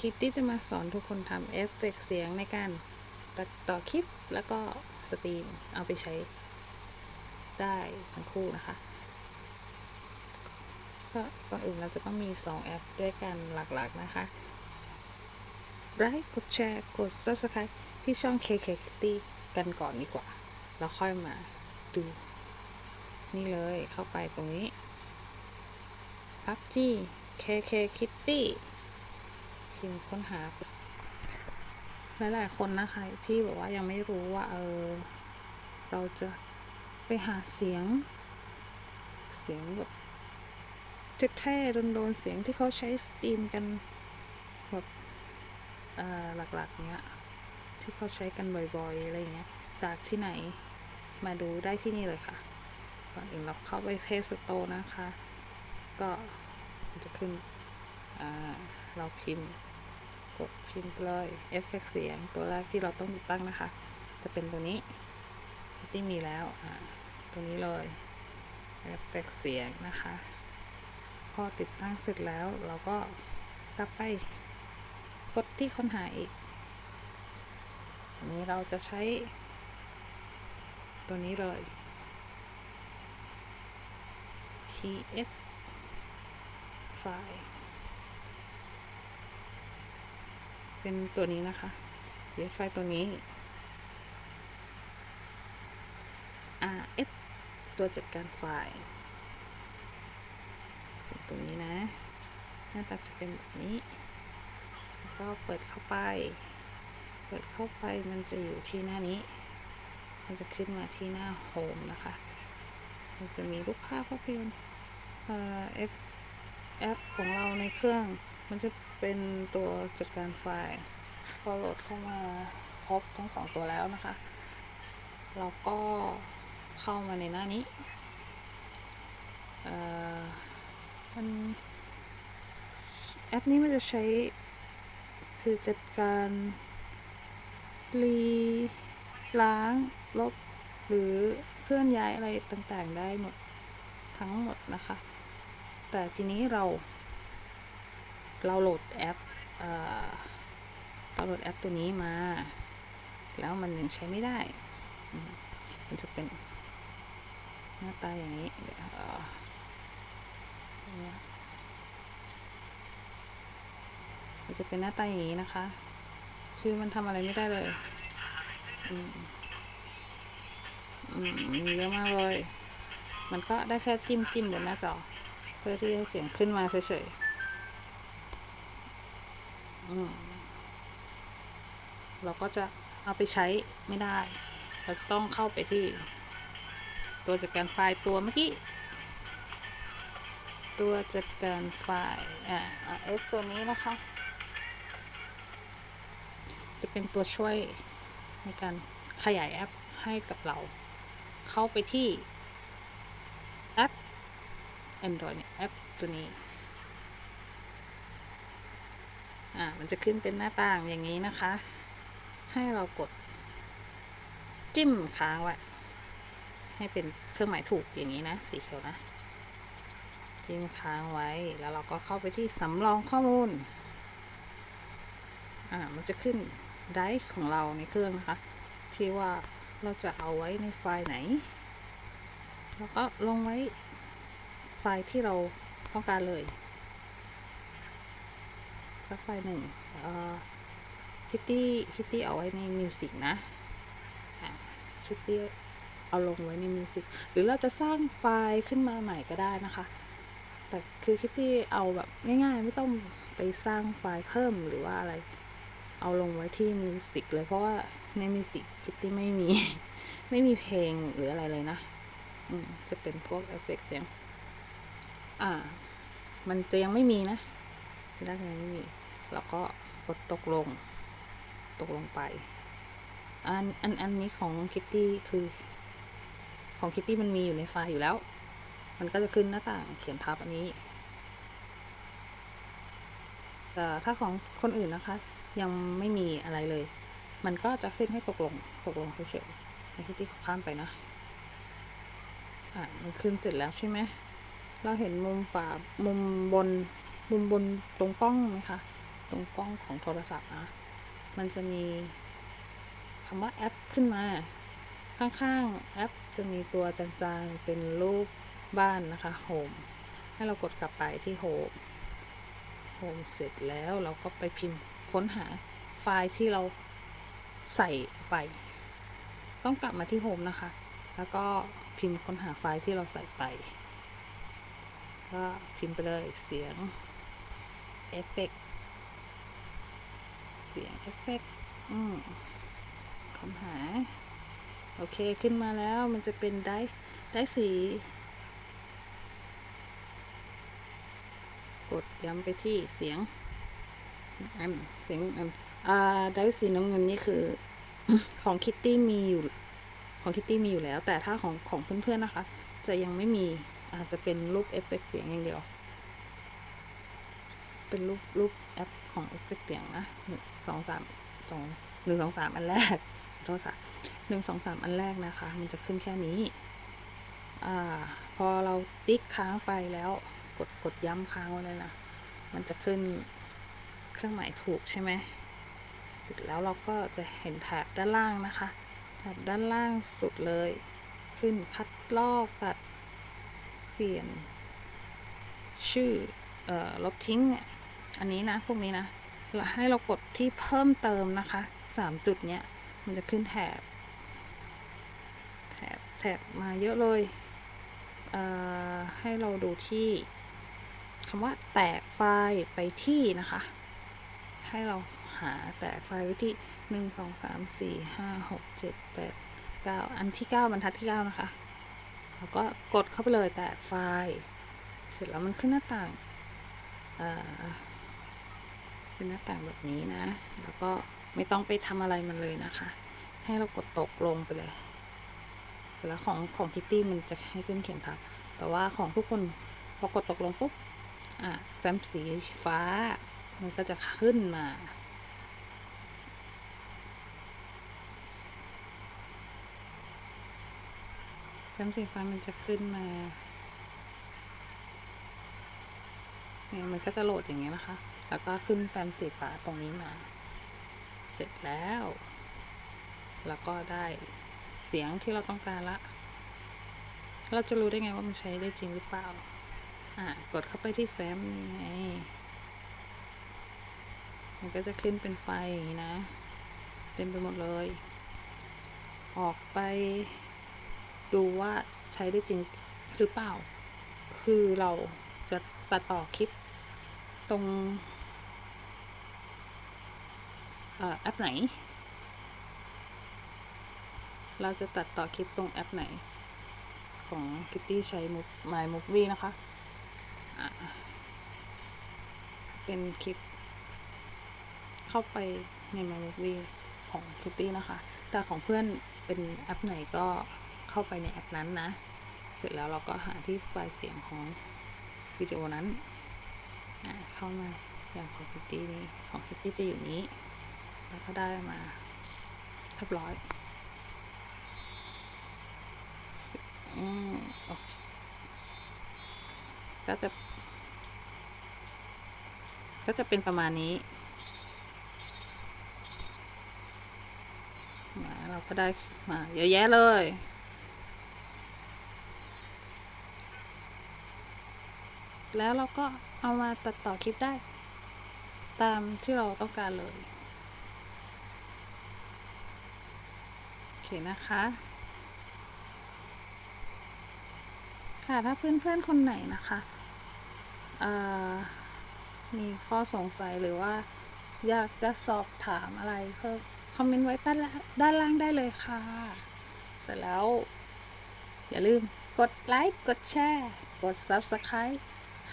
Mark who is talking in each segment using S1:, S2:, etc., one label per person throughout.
S1: คลิปที่จะมาสอนทุกคนทำเอฟเฟกต์เสียงในการตัดต่อคลิปแล้วก็สตรีมเอาไปใช้ได้ทั้งคู่นะคะก็ก่อนอื่นเราจะต้องมี 2 แอปด้วยกันหลักๆนะคะไลค์กดแชร์กด subscribe ที่ช่อง KK Kitty กันก่อนดีกว่า แล้วค่อยมาดู นี่เลยเข้าไปตรงนี้ PUBG KK Kitty พิมพ์ค้นหา หลายๆคนนะคะ ที่แบอกว่ายังไม่รู้ว่าเออเราจะไปหาเสียง เสียงแบบแท้ๆโดนๆเสียงที่เขาใช้สตรีมกันแบบหลักๆเนี้ยที่เขาใช้กันบ่อยๆอะไรเงี้ยจากที่ไหนมาดูได้ที่นี่เลยค่ะก่อนอื่นเราเข้าไปเพจสโตนะคะ ก็จะขึ้นเราพิมพ์ กดพิมพ์เลยเอฟเฟกเสียงตัวแรกที่เราต้องติดตั้งนะคะ จะเป็นตัวนี้ที่มีแล้วตัวนี้เลยเอฟเฟกเสียงนะคะ พอติดตั้งเสร็จแล้วเราก็กลับไปกดที่ค้นหาอีกอันนี้เราจะใช้ ตัวนี้เลย ts ไฟล์ เป็นตัวนี้นะคะ ts ไฟล์ตัวนี้ rs ตัวจัดการไฟล์ตัวนี้นะ หน้าตาจะเป็นแบบนี้ แล้วก็เปิดเข้าไป เปิดเข้าไปมันจะอยู่ที่หน้านี้ มันจะขึ้นมาที่หน้าโฮมนะคะ มันจะมีรูปภาพภาพยนตร์เอฟแอปของเราในเครื่อง มันจะ เป็นตัวจัดการไฟล์ พอโหลดเข้ามาครบทั้งสองตัวแล้วนะคะ เราก็เข้ามาในหน้านี้มันแอปนี้มันจะใช้คือจัดการรีล้าง ลบ หรือเคลื่อนย้ายอะไรต่างๆได้หมด ทั้งหมดนะคะ แต่ทีนี้เรา เราโหลดแอปเราโหลดแอปตัวนี้มา แล้วมันยังใช้ไม่ได้ มันจะเป็นหน้าตาอย่างนี้มันจะเป็นหน้าตาอย่างนี้นะคะ คือมันทำอะไรไม่ได้เลยอืมมีเยอะมากเลย มันก็ได้แค่จิ้มจิ้มบนหน้าจอ เพื่อที่ให้เสียงขึ้นมาเฉยๆ เราก็จะเอาไปใช้ไม่ได้ เราจะต้องเข้าไปที่ ตัวจัดการไฟล์ตัวเมื่อกี้ ตัวจัดการไฟล์อ่าเอฟตัวนี้นะคะ จะเป็นตัวช่วยในการขยายแอปให้กับเรา เข้าไปที่แอป Android แอปตัวนี้ อ่ามันจะขึ้นเป็นหน้าต่างอย่างนี้นะคะ ให้เรากด จิ้มค้างไว้ให้เป็นเครื่องหมายถูกอย่างนี้นะ สีเขียวนะ จิ้มค้างไว้แล้วเราก็เข้าไปที่สำรองข้อมูลอ่ามันจะขึ้นไดร์ของเราในเครื่องนะคะ ที่ว่าเราจะเอาไว้ในไฟล์ไหน แล้วก็ลงไว้ไฟล์ที่เราต้องการเลย สักไฟล์หนึ่งคิตตี้คิตตี้เอาไว้ในมิวสิกนะคิตตี้เอาลงไว้ในมิวสิกหรือเราจะสร้างไฟล์ขึ้นมาใหม่ก็ได้นะคะ แต่คือคิตตี้เอาแบบง่ายๆ ไม่ต้องไปสร้างไฟล์เพิ่มหรือว่าอะไร เอาลงไว้ที่มิวสิกเลยเพราะว่าในมิวสิกคิตตี้ไม่มีไม่มีเพลงหรืออะไรเลยนะจะเป็นพวกเอฟเฟกต์เสียง อ่า มันจะยังไม่มีนะด้านยังไม่มี เราก็กดตกลง ตกลงไป อันอันอันนี้ของคิตตี้คือ ของคิตตี้มันมีอยู่ในไฟล์อยู่แล้ว มันก็จะขึ้นหน้าต่างเขียนทับอันนี้ แต่ถ้าของคนอื่นนะคะ ยังไม่มีอะไรเลย มันก็จะขึ้นให้ตกลง ตกลงเฉยๆในคิตตี้ข้ามไปนะอ่ามันขึ้นเสร็จแล้วใช่ไหม เราเห็นมุมฝา มุมบน มุมบนตรงป้องไหมคะ ตรงกล้องของโทรศัพท์นะมันจะมีคำว่าแอปขึ้นมา ข้างๆแอปจะมีตัวจางๆเป็นรูปบ้านนะคะโฮมให้เรากดกลับไปที่โฮมโฮมเสร็จแล้วเราก็ไปพิมพ์ค้นหาไฟล์ที่เราใส่ไป ต้องกลับมาที่โฮมนะคะ แล้วก็พิมพ์ค้นหาไฟล์ที่เราใส่ไป ก็พิมพ์ไปเลยเสียงเอฟเฟกต์ เสียงเอฟเฟกอืมค้นหา โอเคขึ้นมาแล้วมันจะเป็นได้ได้สี กดย้ำไปที่เสียงอันเสียงอันอ่าได้สีน้ำเงินนี่คือ ของคิตตี้มีอยู่ ของคิตตี้มีอยู่แล้ว แต่ถ้าของของเพื่อนๆนะคะ จะยังไม่มีอาจจะเป็นรูปเอฟเฟกเสียงอย่างเดียว เป็นรูปรูปแอปของเอฟเฟกเสียงนะหนึ่งสองสามสองหนึ่งสองสามอันแรกโทษค่ะหนึ่งสองสามอันแรกนะคะ มันจะขึ้นแค่นี้ อ่า พอเราติ๊กค้างไปแล้วกดกดย้ำค้างไว้เลยนะมันจะขึ้นเครื่องหมายถูกใช่ไหมเสร็จแล้วเราก็จะเห็นแถบด้านล่างนะคะแถบด้านล่างสุดเลย ขึ้นคัดลอกตัดเปลี่ยนชื่อออลบทิ้งเนี่ย อันนี้นะพวกนี้นะแล้วให้เรากดที่เพิ่มเติมนะคะสามจุดเนี้ยมันจะขึ้นแถบ แถบแถบมาเยอะเลยเอ่อให้เราดูที่คำว่าแตกไฟล์ไปที่นะคะ ให้เราหาแตกไฟล์ไว้ที่หนึ่งสองสามสี่ห้าหกเจ็ดแปดเก้าอันที่เก้าบรรทัดที่เก้านะคะแล้วก็กดเข้าไปเลยแตกไฟล์ เสร็จแล้วมันขึ้นหน้าต่างเอ่อ เป็นหน้าต่างแบบนี้นะ แล้วก็ไม่ต้องไปทำอะไรมันเลยนะคะ ให้เรากดตกลงไปเลยแล้วของของคิตตี้มันจะให้ขึ้นเขียนทับ แต่ว่าของทุกคนพอกดตกลงปุ๊บ อะแฟ้มสีฟ้า มันก็จะขึ้นมา แฟ้มสีฟ้ามันจะขึ้นมา เนี่ยมันก็จะโหลดอย่างเงี้ยนะคะ แล้วก็ขึ้นแฟ้มสีฟ้าตรงนี้มา เสร็จแล้ว แล้วก็ได้เสียงที่เราต้องการละ เราจะรู้ได้ไงว่ามันใช้ได้จริงหรือเปล่า อะ กดเข้าไปที่แฟ้มนี่ไง มันก็จะขึ้นเป็นไฟอย่างนี้นะ เต็มไปหมดเลย ออกไปดูว่าใช้ได้จริงหรือเปล่า คือเราจะตัดต่อคลิป ตรงอแอปไหน เราจะตัดต่อคลิปตรงแอปไหน ของ Kitty ใช้ Move My Movie นะคะะเป็นคลิป เข้าไปใน My Movie ของ Kitty นะคะ แต่ของเพื่อนเป็นแอปไหนก็เข้าไปในแอปนั้นนะ เสร็จแล้วเราก็หาที่ไฟล์เสียงของวิดีโอนั้น เข้ามาอย่างของ Kitty นี้ของ Kitty จะอยู่นี้ แล้วก็ได้มาเรียบร้อยอืมโอเคก็จะ ก็จะเป็นประมาณนี้นะเราก็ได้มาเยอะแยะเลย แล้วเราก็เอามาตัดต่อคลิปได้ ตามที่เราต้องการเลย โอเคนะคะค่ะถ้าเพื่อนๆคนไหนนะคะมีข้อสงสัยหรือว่า อยากจะสอบถามอะไรเพิ่มคอมเมนต์ไว้ด้านล่างด้านล่างได้เลยค่ะ เสร็จแล้ว อย่าลืมกดไลค์ กดแชร์ กด Subscribe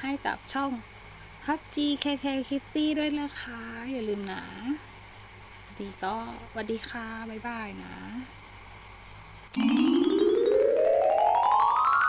S1: ให้กับช่องฮับจีแคแคคิตตี้ด้วยนะคะ อย่าลืมนะ ดีก็สวัสดีค่ะ บ๊ายบายนะ